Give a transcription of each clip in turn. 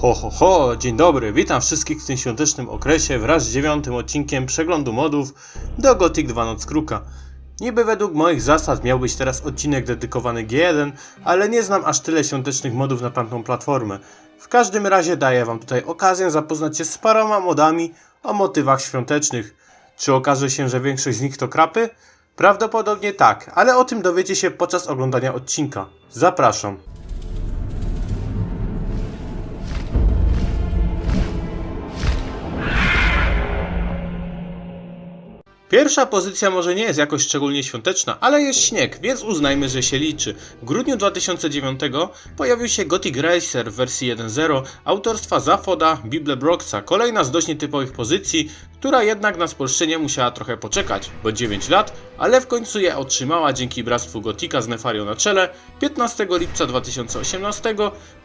Ho, ho, ho, dzień dobry, witam wszystkich w tym świątecznym okresie wraz z dziewiątym odcinkiem przeglądu modów do Gothic 2 Noc Kruka. Niby według moich zasad miał być teraz odcinek dedykowany G1, ale nie znam aż tyle świątecznych modów na tamtą platformę. W każdym razie daję wam tutaj okazję zapoznać się z paroma modami o motywach świątecznych. Czy okaże się, że większość z nich to krapy? Prawdopodobnie tak, ale o tym dowiecie się podczas oglądania odcinka. Zapraszam. Pierwsza pozycja może nie jest jakoś szczególnie świąteczna, ale jest śnieg, więc uznajmy, że się liczy. W grudniu 2009 pojawił się Gothic Racer w wersji 1.0 autorstwa Zafoda Bible Broxa, kolejna z dość nietypowych pozycji, która jednak na spolszczenie musiała trochę poczekać, bo 9 lat, ale w końcu je otrzymała dzięki bractwu Gotika z Nefario na czele 15 lipca 2018,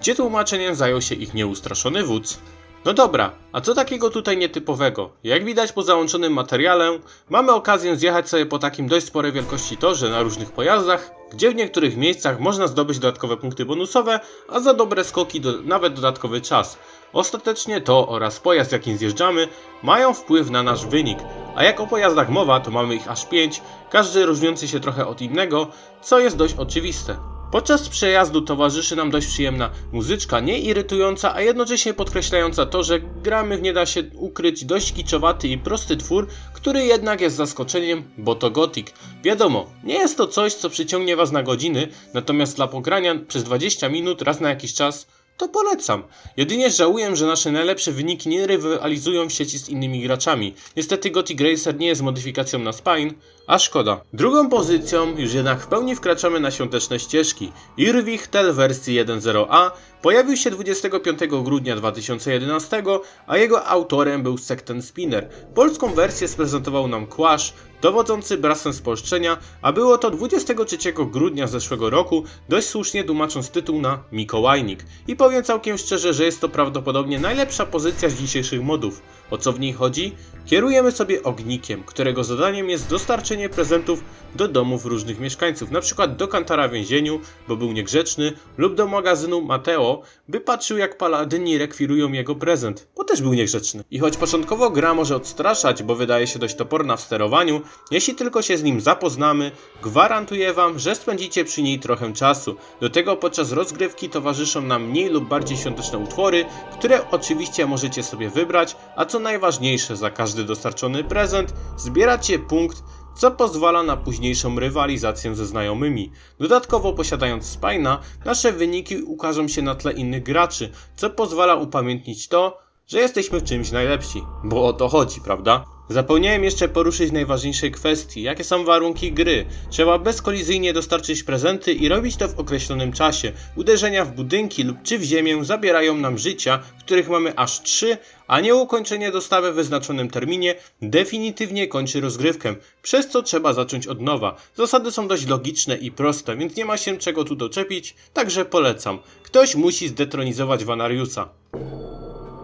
gdzie tłumaczeniem zajął się ich nieustraszony wódz. No dobra, a co takiego tutaj nietypowego? Jak widać po załączonym materiale, mamy okazję zjechać sobie po takim dość sporej wielkości torze na różnych pojazdach, gdzie w niektórych miejscach można zdobyć dodatkowe punkty bonusowe, a za dobre skoki do, nawet dodatkowy czas. Ostatecznie to oraz pojazd jakim zjeżdżamy mają wpływ na nasz wynik, a jak o pojazdach mowa to mamy ich aż 5, każdy różniący się trochę od innego, co jest dość oczywiste. Podczas przejazdu towarzyszy nam dość przyjemna muzyczka, nie irytująca, a jednocześnie podkreślająca to, że gramy w nie da się ukryć dość kiczowaty i prosty twór, który jednak jest zaskoczeniem, bo to Gothic. Wiadomo, nie jest to coś, co przyciągnie Was na godziny, natomiast dla pogrania przez 20 minut raz na jakiś czas to polecam. Jedynie żałuję, że nasze najlepsze wyniki nie rywalizują w sieci z innymi graczami. Niestety Gothic Racer nie jest modyfikacją na Spine, a szkoda. Drugą pozycją już jednak w pełni wkraczamy na świąteczne ścieżki. Irwich Tel wersji 1.0a pojawił się 25 grudnia 2011, a jego autorem był Secten Spinner. Polską wersję sprezentował nam Quash, dowodzący brasem spolszczenia, a było to 23 grudnia zeszłego roku, dość słusznie tłumacząc tytuł na Mikołajnik. I powiem całkiem szczerze, że jest to prawdopodobnie najlepsza pozycja z dzisiejszych modów. O co w niej chodzi? Kierujemy sobie ognikiem, którego zadaniem jest dostarczenie prezentów do domów różnych mieszkańców, np. do kantara w więzieniu, bo był niegrzeczny, lub do magazynu Mateo, by patrzył jak paladyni rekwirują jego prezent, bo też był niegrzeczny. I choć początkowo gra może odstraszać, bo wydaje się dość toporna w sterowaniu, jeśli tylko się z nim zapoznamy, gwarantuję wam, że spędzicie przy niej trochę czasu. Do tego podczas rozgrywki towarzyszą nam mniej lub bardziej świąteczne utwory, które oczywiście możecie sobie wybrać, a co najważniejsze, za każdy dostarczony prezent zbieracie punkt, co pozwala na późniejszą rywalizację ze znajomymi. Dodatkowo posiadając Spina, nasze wyniki ukażą się na tle innych graczy, co pozwala upamiętnić to, że jesteśmy w czymś najlepsi. Bo o to chodzi, prawda? Zapomniałem jeszcze poruszyć najważniejszej kwestii, jakie są warunki gry. Trzeba bezkolizyjnie dostarczyć prezenty i robić to w określonym czasie. Uderzenia w budynki lub czy w ziemię zabierają nam życia, których mamy aż 3, a nieukończenie dostawy w wyznaczonym terminie definitywnie kończy rozgrywkę, przez co trzeba zacząć od nowa. Zasady są dość logiczne i proste, więc nie ma się czego tu doczepić, także polecam. Ktoś musi zdetronizować Vanariusa.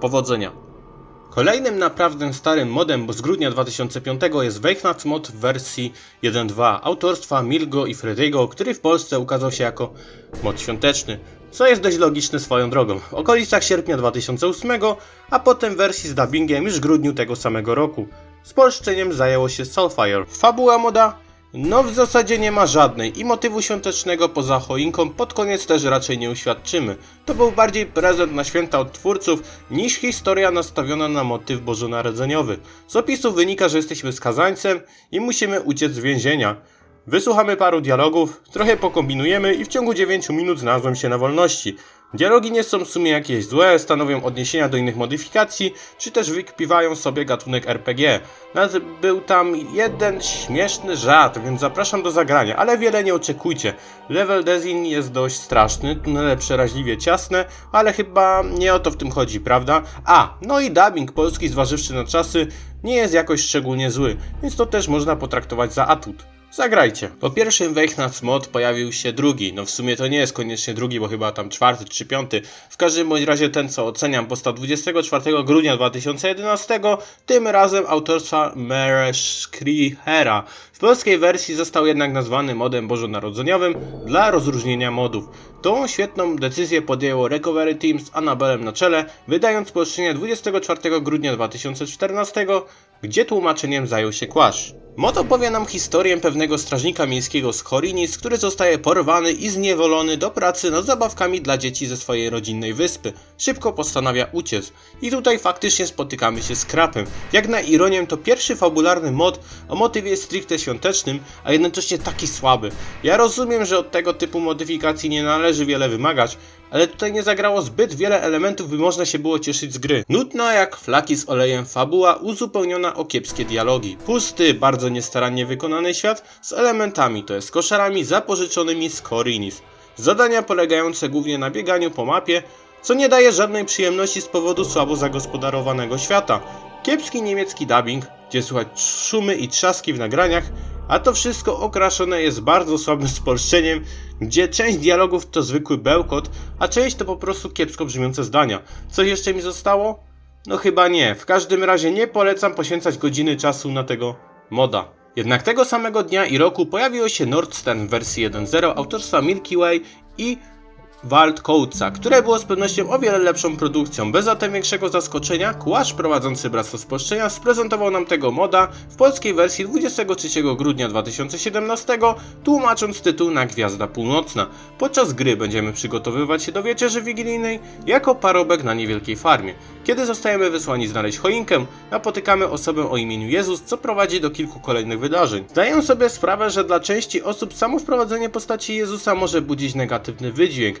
Powodzenia. Kolejnym naprawdę starym modem, bo z grudnia 2005 jest Weihnachts mod w wersji 1.2 autorstwa Milgo i Frediego, który w Polsce ukazał się jako mod świąteczny, co jest dość logiczne swoją drogą. W okolicach sierpnia 2008, a potem wersji z dubbingiem już w grudniu tego samego roku. Z polszczeniem zajęło się Soulfire. Fabuła moda? No w zasadzie nie ma żadnej i motywu świątecznego poza choinką pod koniec też raczej nie uświadczymy. To był bardziej prezent na święta od twórców niż historia nastawiona na motyw bożonarodzeniowy. Z opisu wynika, że jesteśmy skazańcem i musimy uciec z więzienia. Wysłuchamy paru dialogów, trochę pokombinujemy i w ciągu 9 minut znalazłem się na wolności. Dialogi nie są w sumie jakieś złe, stanowią odniesienia do innych modyfikacji, czy też wykpiwają sobie gatunek RPG. Nawet był tam jeden śmieszny żart, więc zapraszam do zagrania, ale wiele nie oczekujcie. Level design jest dość straszny, tunele przeraźliwie ciasne, ale chyba nie o to w tym chodzi, prawda? A, no i dubbing polski zważywszy na czasy nie jest jakoś szczególnie zły, więc to też można potraktować za atut. Zagrajcie. Po pierwszym Weihnachts mod pojawił się drugi. No w sumie to nie jest koniecznie drugi, bo chyba tam czwarty czy piąty. W każdym bądź razie ten co oceniam powstał 24 grudnia 2011, tym razem autorstwa Meresh Krihera. W polskiej wersji został jednak nazwany modem bożonarodzeniowym dla rozróżnienia modów. Tą świetną decyzję podjęło Recovery Team z Annabelem na czele, wydając połączenie 24 grudnia 2014, gdzie tłumaczeniem zajął się Kłasz. Mod opowie nam historię pewnego strażnika miejskiego z Korinis, który zostaje porwany i zniewolony do pracy nad zabawkami dla dzieci ze swojej rodzinnej wyspy. Szybko postanawia uciec. I tutaj faktycznie spotykamy się z Krapem. Jak na ironię to pierwszy fabularny mod o motywie stricte świątecznym, a jednocześnie taki słaby. Ja rozumiem, że od tego typu modyfikacji nie należy wiele wymagać, ale tutaj nie zagrało zbyt wiele elementów, by można się było cieszyć z gry. Nudna jak flaki z olejem fabuła, uzupełniona o kiepskie dialogi. Pusty, bardzo niestarannie wykonany świat z elementami, to jest koszarami zapożyczonymi z Korinis. Zadania polegające głównie na bieganiu po mapie, co nie daje żadnej przyjemności z powodu słabo zagospodarowanego świata. Kiepski niemiecki dubbing, gdzie słychać szumy i trzaski w nagraniach, a to wszystko okraszone jest bardzo słabym spolszczeniem, gdzie część dialogów to zwykły bełkot, a część to po prostu kiepsko brzmiące zdania. Coś jeszcze mi zostało? No chyba nie. W każdym razie nie polecam poświęcać godziny czasu na tego moda. Jednak tego samego dnia i roku pojawiło się Nordstern w wersji 1.0 autorstwa Milky Way i Walt Coatesa, które było z pewnością o wiele lepszą produkcją. Bez zatem większego zaskoczenia, Kłasz prowadzący Bractwo Spolszczenia sprezentował nam tego moda w polskiej wersji 23 grudnia 2017, tłumacząc tytuł na Gwiazda Północna. Podczas gry będziemy przygotowywać się do wieczerzy wigilijnej jako parobek na niewielkiej farmie. Kiedy zostajemy wysłani znaleźć choinkę, napotykamy osobę o imieniu Jezus, co prowadzi do kilku kolejnych wydarzeń. Zdaję sobie sprawę, że dla części osób samo wprowadzenie postaci Jezusa może budzić negatywny wydźwięk.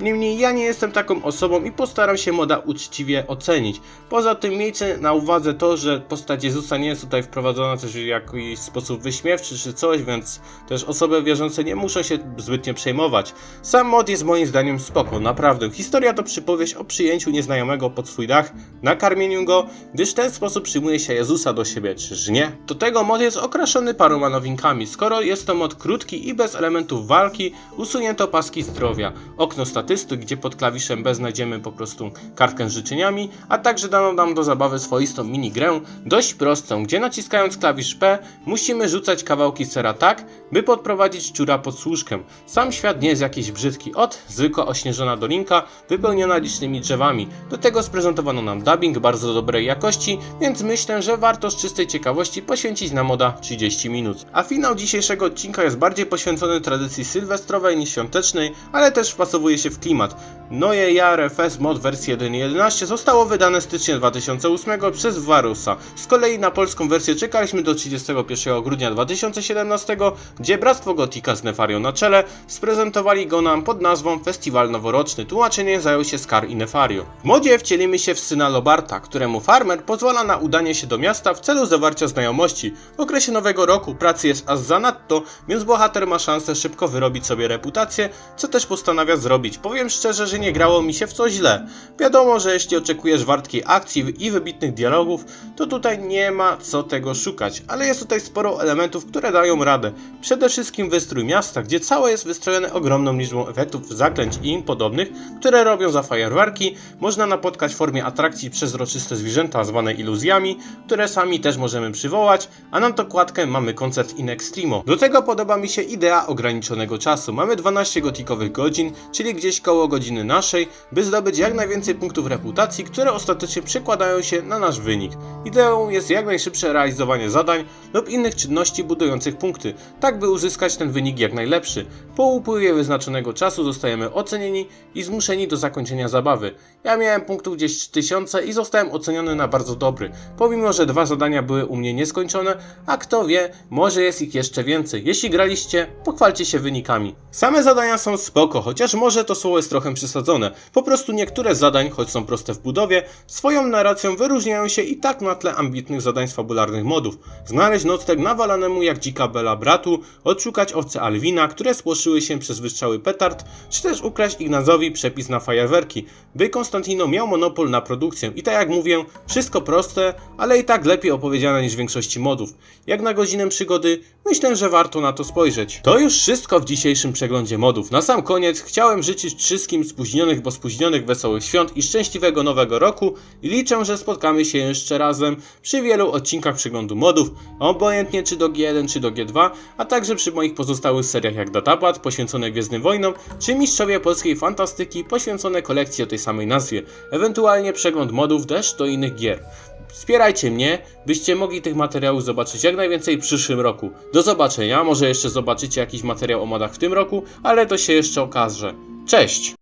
Niemniej ja nie jestem taką osobą i postaram się moda uczciwie ocenić. Poza tym miejcie na uwadze to, że postać Jezusa nie jest tutaj wprowadzona też w jakiś sposób wyśmiewczy czy coś, więc też osoby wierzące nie muszą się zbytnio przejmować. Sam mod jest moim zdaniem spoko, naprawdę. Historia to przypowieść o przyjęciu nieznajomego pod swój dach, nakarmieniu go, gdyż w ten sposób przyjmuje się Jezusa do siebie, czyż nie? Do tego mod jest okraszony paroma nowinkami. Skoro jest to mod krótki i bez elementów walki, usunięto paski zdrowia, okno statystyczne, gdzie pod klawiszem B znajdziemy po prostu kartkę z życzeniami, a także dano nam do zabawy swoistą minigrę, dość prostą, gdzie naciskając klawisz P musimy rzucać kawałki sera tak, by podprowadzić szczura pod służkę. Sam świat nie jest jakiś brzydki od, zwykła ośnieżona dolinka wypełniona licznymi drzewami. Do tego sprezentowano nam dubbing bardzo dobrej jakości, więc myślę, że warto z czystej ciekawości poświęcić na moda 30 minut. A finał dzisiejszego odcinka jest bardziej poświęcony tradycji sylwestrowej niż świątecznej, ale też wpasowuje się w klimat. Neue Jahre Fest Mod wersji 1.11 zostało wydane w styczniu 2008 przez Varusa. Z kolei na polską wersję czekaliśmy do 31 grudnia 2017, gdzie Bractwo Gotika z Nefarią na czele sprezentowali go nam pod nazwą Festiwal Noworoczny. Tłumaczenie zajął się Scar i Nefario. W modzie wcielimy się w syna Lobarta, któremu farmer pozwala na udanie się do miasta w celu zawarcia znajomości. W okresie nowego roku pracy jest aż zanadto, więc bohater ma szansę szybko wyrobić sobie reputację, co też postanawia zrobić. Powiem szczerze, że nie grało mi się w co źle. Wiadomo, że jeśli oczekujesz wartkiej akcji i wybitnych dialogów, to tutaj nie ma co tego szukać, ale jest tutaj sporo elementów, które dają radę. Przede wszystkim wystrój miasta, gdzie całe jest wystrojone ogromną liczbą efektów, zaklęć i im podobnych, które robią za fajerwerki. Można napotkać w formie atrakcji przezroczyste zwierzęta zwane iluzjami, które sami też możemy przywołać, a na dokładkę mamy koncert in extremo. Do tego podoba mi się idea ograniczonego czasu. Mamy 12 gotikowych godzin, czyli gdzieś koło godziny naszej, by zdobyć jak najwięcej punktów reputacji, które ostatecznie przekładają się na nasz wynik. Ideą jest jak najszybsze realizowanie zadań lub innych czynności budujących punkty, tak by uzyskać ten wynik jak najlepszy. Po upływie wyznaczonego czasu zostajemy ocenieni i zmuszeni do zakończenia zabawy. Ja miałem punktów gdzieś 3000 i zostałem oceniony na bardzo dobry, pomimo że dwa zadania były u mnie nieskończone, a kto wie, może jest ich jeszcze więcej. Jeśli graliście, pochwalcie się wynikami. Same zadania są spoko, chociaż może to słowo jest trochę przesadzone. Po prostu niektóre zadań, choć są proste w budowie, swoją narracją wyróżniają się i tak na tle ambitnych zadań z fabularnych modów. Znaleźć nocleg nawalanemu jak dzika bela bratu, odszukać owce Alwina, które spłoszyły się przez wystrzały petard, czy też ukraść Ignazowi przepis na fajerwerki, by Konstantino miał monopol na produkcję. I tak jak mówię, wszystko proste, ale i tak lepiej opowiedziane niż w większości modów. Jak na godzinę przygody, myślę, że warto na to spojrzeć. To już wszystko w dzisiejszym przeglądzie modów. Na sam koniec chciałem życzyć życzyć wszystkim spóźnionych, bo spóźnionych wesołych świąt i szczęśliwego nowego roku liczę, że spotkamy się jeszcze razem przy wielu odcinkach przeglądu modów, obojętnie czy do G1 czy do G2, a także przy moich pozostałych seriach jak Datapad poświęcone Gwiezdnym Wojnom, czy Mistrzowie Polskiej Fantastyki poświęcone kolekcji o tej samej nazwie, ewentualnie przegląd modów też do innych gier. Wspierajcie mnie, byście mogli tych materiałów zobaczyć jak najwięcej w przyszłym roku. Do zobaczenia, może jeszcze zobaczycie jakiś materiał o modach w tym roku, ale to się jeszcze okaże. Cześć!